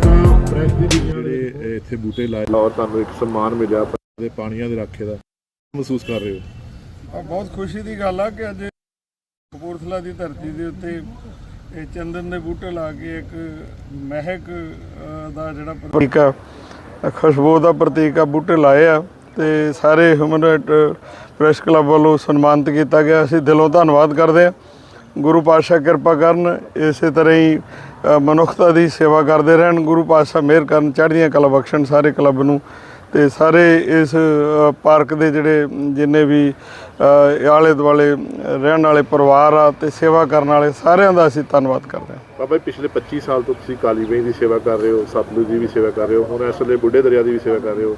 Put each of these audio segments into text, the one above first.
ਜਿਹੜੇ ਇੱਥੇ ਬੂਟੇ ਲਾਏ ਔਰ ਤੁਹਾਨੂੰ ਇੱਕ ਸਨਮਾਨ ਮਿਲਿਆ ਦੇ ਪਾਣੀਆਂ ਦੇ ਰਾਖੇ ਦਾ। ਮਹਿਸੂਸ ਕਰ ਰਹੇ ਹੋ? ਆ ਬਹੁਤ ਖੁਸ਼ੀ ਦੀ ਗੱਲ ਆ ਕਿ ਅੱਜ ਕਪੂਰਥਲਾ ਦੀ ਧਰਤੀ ਦੇ ਉੱਤੇ ਇਹ ਚੰਦਨ ਦੇ ਬੂਟੇ ਲਾ ਕੇ ਇੱਕ ਮਹਿਕ ਦਾ ਜਿਹੜਾ ਪ੍ਰਤੀਕ ਆ। ਖੁਸ਼ਬੂ ਦਾ ਪ੍ਰਤੀਕ ਆ ਬੂਟੇ ਲਾਏ ਆ। ਤੇ ਸਾਰੇ ਹਿਊਮਨ ਰਾਈਟ ਪ੍ਰੈਸ ਕਲੱਬ ਵੱਲੋਂ ਸਨਮਾਨਿਤ ਕੀਤਾ ਗਿਆ। ਅਸੀਂ ਦਿਲੋਂ ਧੰਨਵਾਦ ਕਰਦੇ ਹਾਂ। ਗੁਰੂ ਪਾਤਸ਼ਾਹ ਕਿਰਪਾ ਕਰਨ, ਇਸੇ ਤਰ੍ਹਾਂ ਹੀ ਮਨੁੱਖਤਾ ਦੀ ਸੇਵਾ ਕਰਦੇ ਰਹਿਣ। ਗੁਰੂ ਪਾਤਸ਼ਾਹ ਮਿਹਰ ਕਰਨ, ਚੜ੍ਹਦੀਆਂ ਕਲਾ ਬਖਸ਼ਣ ਸਾਰੇ ਕਲੱਬ ਨੂੰ। ਤੇ ਸਾਰੇ ਇਸ ਪਾਰਕ ਦੇ ਜਿਹੜੇ ਜਿੰਨੇ ਵੀ ਆਲੇ ਦੁਆਲੇ ਰਹਿਣ ਵਾਲੇ ਪਰਿਵਾਰ ਆ ਤੇ ਸੇਵਾ ਕਰਨ ਵਾਲੇ ਸਾਰਿਆਂ ਦਾ ਅਸੀਂ ਧੰਨਵਾਦ ਕਰਦੇ ਹਾਂ। ਬਾਬਾ ਜੀ, ਪਿਛਲੇ 25 ਸਾਲ ਤੋਂ ਤੁਸੀਂ ਕਾਲੀ ਵੇਈ ਦੀ ਸੇਵਾ ਕਰ ਰਹੇ ਹੋ, ਸਤਲੁਜ ਦੀ ਵੀ ਸੇਵਾ ਕਰ ਰਹੇ ਹੋ। ਹੁਣ ਇਸ ਵੇਲੇ ਬੁੱਢੇ ਦਰਿਆ ਦੀ ਵੀ ਸੇਵਾ ਕਰ ਰਹੇ ਹੋ।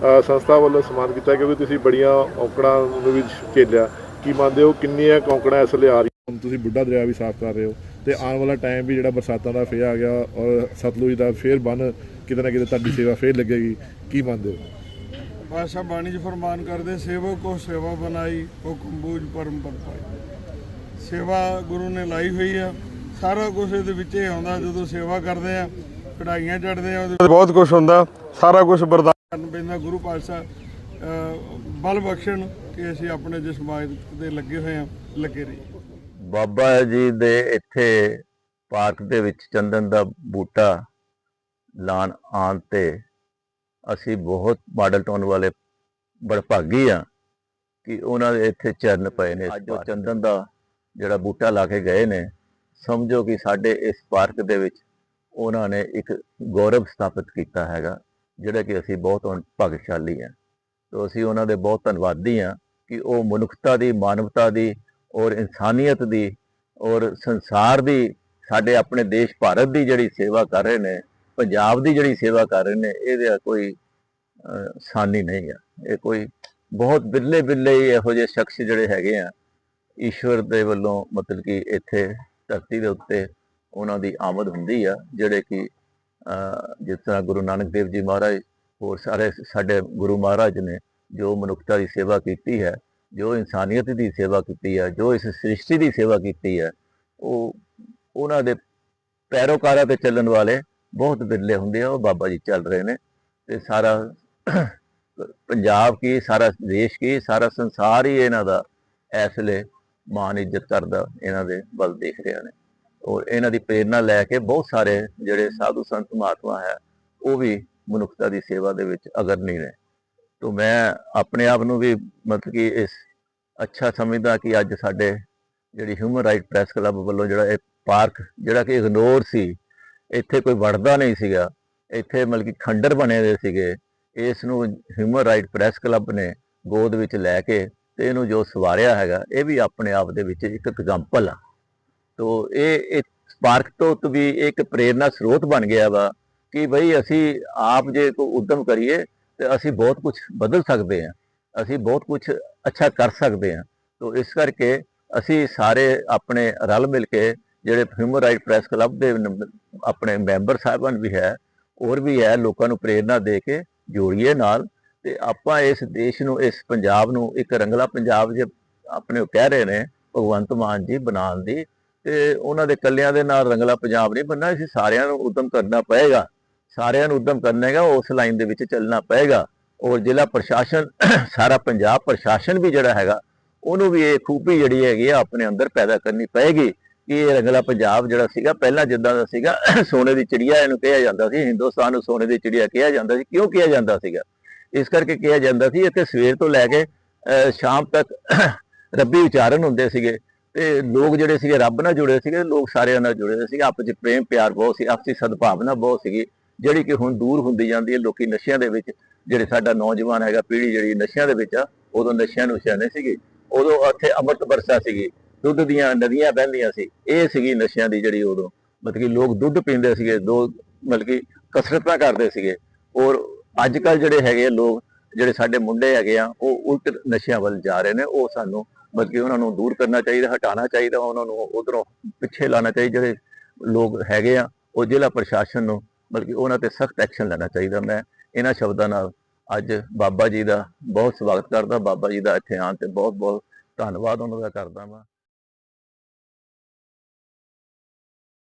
ਸੰਸਥਾ ਵੱਲੋਂ ਸਨਮਾਨ ਕੀਤਾ ਕਿਉਂਕਿ ਤੁਸੀਂ ਬੜੀਆਂ ਔਕੜਾਂ ਨੂੰ ਵੀ ਝੇਲਿਆ। ਕੀ ਮੰਨਦੇ ਹੋ ਕਿੰਨੀਆਂ ਔਕੜਾਂ ਇਸ ਵੇਲੇ ਆ ਰਹੀਆਂ? ਹੁਣ ਤੁਸੀਂ ਬੁੱਢਾ ਦਰਿਆ ਵੀ ਸਾਫ਼ ਕਰ ਰਹੇ ਹੋ ਤੇ ਆਉਣ ਵਾਲਾ ਟਾਈਮ ਵੀ ਜਿਹੜਾ ਬਰਸਾਤਾਂ ਦਾ ਫੇਰ ਆ ਗਿਆ ਔਰ ਸਤਲੁਜ ਦਾ ਫੇਰ ਬੰਨ ਕਿਤੇ ਨਾ ਕਿਤੇ ਤੁਹਾਡੀ ਸੇਵਾ ਫੇਰ ਲੱਗੇਗੀ। ਕੀ ਮੰਨਦੇ ਹੋ? ਬਾਦਸ਼ਾਹ ਬਾਣੀ 'ਚ ਫਰਮਾਨ ਕਰਦੇ ਸੇਵਕ ਕੋ ਸੇਵਾ ਬਣਾਈ ਹੁਕਮ ਬੂਝ ਪਰਮ ਪਦ ਪਾਈ। ਸੇਵਾ ਗੁਰੂ ਨੇ ਲਾਈ ਹੋਈ ਆ ਸਾਰਾ ਕੁਝ ਇਹਦੇ ਵਿੱਚ ਹੀ ਆਉਂਦਾ ਜਦੋਂ ਸੇਵਾ ਕਰਦੇ ਆ ਕਢਾਈਆਂ ਚੜਦੇ ਆ ਉਹਦੇ ਬਹੁਤ ਕੁਝ ਹੁੰਦਾ ਸਾਰਾ ਕੁਝ ਬਰਦਾਸ਼ਤ ਕਰਨ ਪੈਂਦਾ ਗੁਰੂ ਪਾਤਸ਼ਾਹ ਅ, ਬਲ ਬਖਸ਼ਣ ਕਿ ਅਸੀਂ ਆਪਣੇ ਜਿਸ ਸਮਾਜ ਦੇ ਲੱਗੇ ਹੋਏ ਆ ਲੱਗੇ ਰਹੀਏ। ਬਾਬਾ ਜੀ ਦੇ ਇੱਥੇ ਪਾਰਕ ਦੇ ਵਿੱਚ ਚੰਦਨ ਦਾ ਬੂਟਾ ਲਾਣ ਆਉਣ ਤੇ ਅਸੀਂ ਬਹੁਤ ਮਾਡਲ ਟਾਊਨ ਵਾਲੇ ਬੜਭਾਗੀ ਆ ਕਿ ਉਹਨਾਂ ਦੇ ਇੱਥੇ ਚਰਨ ਪਏ ਨੇ। ਅੱਜ ਉਹ ਚੰਦਨ ਦਾ ਜਿਹੜਾ ਬੂਟਾ ਲਾ ਕੇ ਗਏ ਨੇ ਸਮਝੋ ਕਿ ਸਾਡੇ ਇਸ ਪਾਰਕ ਦੇ ਵਿੱਚ ਉਹਨਾਂ ਨੇ ਇੱਕ ਗੌਰਵ ਸਥਾਪਿਤ ਕੀਤਾ ਹੈਗਾ। ਜਿਹੜਾ ਕਿ ਅਸੀਂ ਬਹੁਤ ਹੁਣ ਭਾਗਸ਼ਾਲੀ ਆ ਤੋਂ ਅਸੀਂ ਉਹਨਾਂ ਦੇ ਬਹੁਤ ਧੰਨਵਾਦੀ ਆ ਕਿ ਉਹ ਮਨੁੱਖਤਾ ਦੀ ਮਾਨਵਤਾ ਦੀ ਔਰ ਇਨਸਾਨੀਅਤ ਦੀ ਔਰ ਸੰਸਾਰ ਦੀ ਸਾਡੇ ਆਪਣੇ ਦੇਸ਼ ਭਾਰਤ ਦੀ ਜਿਹੜੀ ਸੇਵਾ ਕਰ ਰਹੇ ਨੇ ਪੰਜਾਬ ਦੀ ਜਿਹੜੀ ਸੇਵਾ ਕਰ ਰਹੇ ਨੇ ਇਹਦੇ ਕੋਈ ਅਹ, ਸਾਨੀ ਨਹੀਂ ਆ। ਇਹ ਕੋਈ ਬਹੁਤ ਬਿਰਲੇ ਬਿਰਲੇ ਹੀ ਇਹੋ ਜਿਹੇ ਸ਼ਖਸ ਜਿਹੜੇ ਹੈਗੇ ਆ ਈਸ਼ਵਰ ਦੇ ਵੱਲੋਂ ਮਤਲਬ ਕਿ ਇੱਥੇ ਧਰਤੀ ਦੇ ਉੱਤੇ ਉਹਨਾਂ ਦੀ ਆਮਦ ਹੁੰਦੀ ਆ ਜਿਹੜੇ ਕਿ ਜਿਸ ਤਰ੍ਹਾਂ ਗੁਰੂ ਨਾਨਕ ਦੇਵ ਜੀ ਮਹਾਰਾਜ ਹੋਰ ਸਾਰੇ ਸਾਡੇ ਗੁਰੂ ਮਹਾਰਾਜ ਨੇ ਜੋ ਮਨੁੱਖਤਾ ਦੀ ਸੇਵਾ ਕੀਤੀ ਹੈ, ਜੋ ਇਨਸਾਨੀਅਤ ਦੀ ਸੇਵਾ ਕੀਤੀ ਹੈ, ਜੋ ਇਸ ਸ੍ਰਿਸ਼ਟੀ ਦੀ ਸੇਵਾ ਕੀਤੀ ਹੈ, ਉਹ ਉਹਨਾਂ ਦੇ ਪੈਰੋਕਾਰਾਂ ਤੇ ਚੱਲਣ ਵਾਲੇ ਬਹੁਤ ਬਿਰਲੇ ਹੁੰਦੇ ਆ, ਉਹ ਬਾਬਾ ਜੀ ਚੱਲ ਰਹੇ ਨੇ ਤੇ ਸਾਰਾ ਪੰਜਾਬ ਕੀ, ਸਾਰਾ ਦੇਸ਼ ਕੀ, ਸਾਰਾ ਸੰਸਾਰ ਹੀ ਇਹਨਾਂ ਦਾ ਇਸ ਲਈ ਮਾਨ ਇੱਜ਼ਤ ਕਰਦਾ, ਇਹਨਾਂ ਦੇ ਵੱਲ ਦੇਖ ਰਿਹਾ ਨੇ। ਔਰ ਇਹਨਾਂ ਦੀ ਪ੍ਰੇਰਣਾ ਲੈ ਕੇ ਬਹੁਤ ਸਾਰੇ ਜਿਹੜੇ ਸਾਧੂ ਸੰਤ ਮਹਾਤਮਾ ਹੈ, ਉਹ ਵੀ ਮਨੁੱਖਤਾ ਦੀ ਸੇਵਾ ਦੇ ਵਿੱਚ ਅਗਰਨੀ ਨੇ। ਤੋਂ ਮੈਂ ਆਪਣੇ ਆਪ ਨੂੰ ਵੀ ਮਤਲਬ ਕਿ ਇਸ ਅੱਛਾ ਸਮਝਦਾ ਕਿ ਅੱਜ ਸਾਡੇ ਜਿਹੜੀ ਹਿਊਮਨ ਰਾਈਟ ਪ੍ਰੈਸ ਕਲੱਬ ਵੱਲੋਂ ਜਿਹੜਾ ਇਹ ਪਾਰਕ, ਜਿਹੜਾ ਕਿ ਇਗਨੋਰ ਸੀ, ਇੱਥੇ ਕੋਈ ਵੜਦਾ ਨਹੀਂ ਸੀਗਾ। ਇੱਥੇ ਮਤਲਬ ਕਿ ਖੰਡਰ ਬਣੇ ਹੋਏ ਸੀਗੇ। ਇਸ ਨੂੰ ਹਿਊਮਨ ਰਾਈਟ ਪ੍ਰੈਸ ਕਲੱਬ ਨੇ ਗੋਦ ਵਿੱਚ ਲੈ ਕੇ ਤੇ ਇਹਨੂੰ ਜੋ ਸਵਾਰਿਆ ਹੈਗਾ, ਇਹ ਵੀ ਆਪਣੇ ਆਪ ਦੇ ਵਿੱਚ ਇੱਕ ਐਗਜ਼ਾਮਪਲ ਆ। ਤੋ ਇਹ ਇਸ ਪਾਰਕ ਤੋਂ ਤੋਂ ਵੀ ਇੱਕ ਪ੍ਰੇਰਨਾ ਸਰੋਤ ਬਣ ਗਿਆ ਵਾ ਕਿ ਭਈ ਅਸੀਂ ਆਪ ਜੇ ਕੋਈ ਉਦਮ ਕਰੀਏ ਤੇ ਅਸੀਂ ਬਹੁਤ ਕੁਝ ਬਦਲ ਸਕਦੇ ਹਾਂ, ਅਸੀਂ ਬਹੁਤ ਕੁਝ ਅੱਛਾ ਕਰ ਸਕਦੇ ਹਾਂ। ਤੋ ਇਸ ਕਰਕੇ ਅਸੀਂ ਸਾਰੇ ਆਪਣੇ ਰਲ ਮਿਲ ਕੇ ਜਿਹੜੇ ਹਿਊਮਨ ਰਾਈਟ ਪ੍ਰੈਸ ਕਲੱਬ ਦੇ ਆਪਣੇ ਮੈਂਬਰ ਸਾਹਿਬਾਨ ਵੀ ਹੈ, ਹੋਰ ਵੀ ਹੈ, ਲੋਕਾਂ ਨੂੰ ਪ੍ਰੇਰਣਾ ਦੇ ਕੇ ਜੋੜੀਏ ਨਾਲ ਤੇ ਆਪਾਂ ਇਸ ਦੇਸ਼ ਨੂੰ, ਇਸ ਪੰਜਾਬ ਨੂੰ ਇੱਕ ਰੰਗਲਾ ਪੰਜਾਬ ਜੇ ਆਪਣੇ ਕਹਿ ਰਹੇ ਨੇ, ਭਗਵੰਤ ਮਾਨ ਜੀ ਬਣਾਉਣ ਦੀ ਤੇ ਉਹਨਾਂ ਦੇ ਕੱਲਿਆਂ ਦੇ ਨਾਲ ਰੰਗਲਾ ਪੰਜਾਬ ਨਹੀਂ ਬਣਨਾ ਅਸੀਂ ਸਾਰਿਆਂ ਨੂੰ ਉਦਮ ਕਰਨਾ ਪਏਗਾ। ਸਾਰਿਆਂ ਨੂੰ ਉਦਮ ਕਰਨਾ ਹੈਗਾ ਉਸ ਲਾਈਨ ਦੇ ਵਿੱਚ ਚੱਲਣਾ ਪਏਗਾ। ਔਰ ਜ਼ਿਲ੍ਹਾ ਪ੍ਰਸ਼ਾਸਨ ਸਾਰਾ ਪੰਜਾਬ ਪ੍ਰਸ਼ਾਸਨ ਵੀ ਜਿਹੜਾ ਹੈਗਾ ਉਹਨੂੰ ਵੀ ਇਹ ਖੂਬੀ ਜਿਹੜੀ ਹੈਗੀ ਆ ਆਪਣੇ ਅੰਦਰ ਪੈਦਾ ਕਰਨੀ ਪਏਗੀ ਕਿ ਇਹ ਰੰਗਲਾ ਪੰਜਾਬ ਜਿਹੜਾ ਸੀਗਾ ਪਹਿਲਾਂ ਜਿੱਦਾਂ ਦਾ ਸੀਗਾ ਸੋਨੇ ਦੀ ਚਿੜੀਆ ਇਹਨੂੰ ਕਿਹਾ ਜਾਂਦਾ ਸੀ ਹਿੰਦੁਸਤਾਨ ਨੂੰ ਸੋਨੇ ਦੀ ਚਿੜੀਆ ਕਿਹਾ ਜਾਂਦਾ ਸੀ। ਕਿਉਂ ਕਿਹਾ ਜਾਂਦਾ ਸੀਗਾ? ਇਸ ਕਰਕੇ ਕਿਹਾ ਜਾਂਦਾ ਸੀ ਇੱਥੇ ਸਵੇਰ ਤੋਂ ਲੈ ਕੇ ਅਹ, ਸ਼ਾਮ ਤੱਕ ਰੱਬੀ ਉਚਾਰਨ ਹੁੰਦੇ ਸੀਗੇ। ਤੇ ਲੋਕ ਜਿਹੜੇ ਸੀਗੇ, ਰੱਬ ਨਾਲ ਜੁੜੇ ਸੀਗੇ, ਲੋਕ ਸਾਰਿਆਂ ਨਾਲ ਜੁੜੇ ਹੋਏ ਸੀਗੇ। ਆਪਸ ਵਿੱਚ ਪ੍ਰੇਮ, ਪਿਆਰ ਬਹੁਤ ਸੀ, ਆਪਸੀ ਸਦਭਾਵਨਾ ਬਹੁਤ ਸੀਗੀ। ਜਿਹੜੀ ਕਿ ਹੁਣ ਦੂਰ ਹੁੰਦੀ ਜਾਂਦੀ ਹੈ, ਲੋਕੀ ਨਸ਼ਿਆਂ ਦੇ ਵਿੱਚ, ਜਿਹੜੇ ਸਾਡਾ ਨੌਜਵਾਨ ਹੈਗਾ, ਪੀੜ੍ਹੀ ਜਿਹੜੀ ਨਸ਼ਿਆਂ ਦੇ ਵਿੱਚ ਆ, ਉਦੋਂ ਨਸ਼ਿਆਂ ਨੂੰ ਨਹੀਂ ਸੀਗੇ। ਉਦੋਂ ਇੱਥੇ ਅੰਮ੍ਰਿਤ ਵਰਸਾ ਸੀਗੀ, ਦੁੱਧ ਦੀਆਂ ਨਦੀਆਂ ਵਹਿੰਦੀਆਂ ਸੀ, ਇਹ ਸੀਗੀ ਨਸ਼ਿਆਂ ਦੀ ਜਿਹੜੀ ਉਦੋਂ, ਮਤਲਬ ਕਿ ਲੋਕ ਦੁੱਧ ਪੀਂਦੇ ਸੀਗੇ, ਦੋ ਮਤਲਬ ਕਿ ਕਸਰਤਾਂ ਕਰਦੇ ਸੀਗੇ। ਔਰ ਅੱਜ ਕੱਲ ਜਿਹੜੇ ਹੈਗੇ ਆ, ਲੋਕ ਜਿਹੜੇ ਸਾਡੇ ਮੁੰਡੇ ਹੈਗੇ ਆ, ਉਹ ਉਲਟ ਨਸ਼ਿਆਂ ਵੱਲ ਜਾ ਰਹੇ ਨੇ, ਉਹ ਸਾਨੂੰ ਬਲਕਿ ਉਹਨਾਂ ਨੂੰ ਦੂਰ ਕਰਨਾ ਚਾਹੀਦਾ, ਹਟਾਉਣਾ ਚਾਹੀਦਾ, ਉਹਨਾਂ ਨੂੰ ਉਧਰੋਂ ਪਿੱਛੇ ਲਾਣਾ ਚਾਹੀਦਾ, ਜਿਹੜੇ ਲੋਕ ਹੈਗੇ ਆ, ਉਹ ਜ਼ਿਲ੍ਹਾ ਪ੍ਰਸ਼ਾਸਨ ਨੂੰ ਬਲਕਿ ਉਹਨਾਂ ਤੇ ਸਖਤ ਐਕਸ਼ਨ ਲੈਣਾ ਚਾਹੀਦਾ। ਮੈਂ ਇਹਨਾਂ ਸ਼ਬਦਾਂ ਨਾਲ ਅੱਜ ਬਾਬਾ ਜੀ ਦਾ ਬਹੁਤ ਸਵਾਗਤ ਕਰਦਾ, ਬਾਬਾ ਜੀ ਦਾ ਇੱਥੇ ਆਉਣ ਤੇ ਬਹੁਤ ਬਹੁਤ ਧੰਨਵਾਦ ਉਹਨਾਂ ਦਾ ਕਰਦਾ ਮੈਂ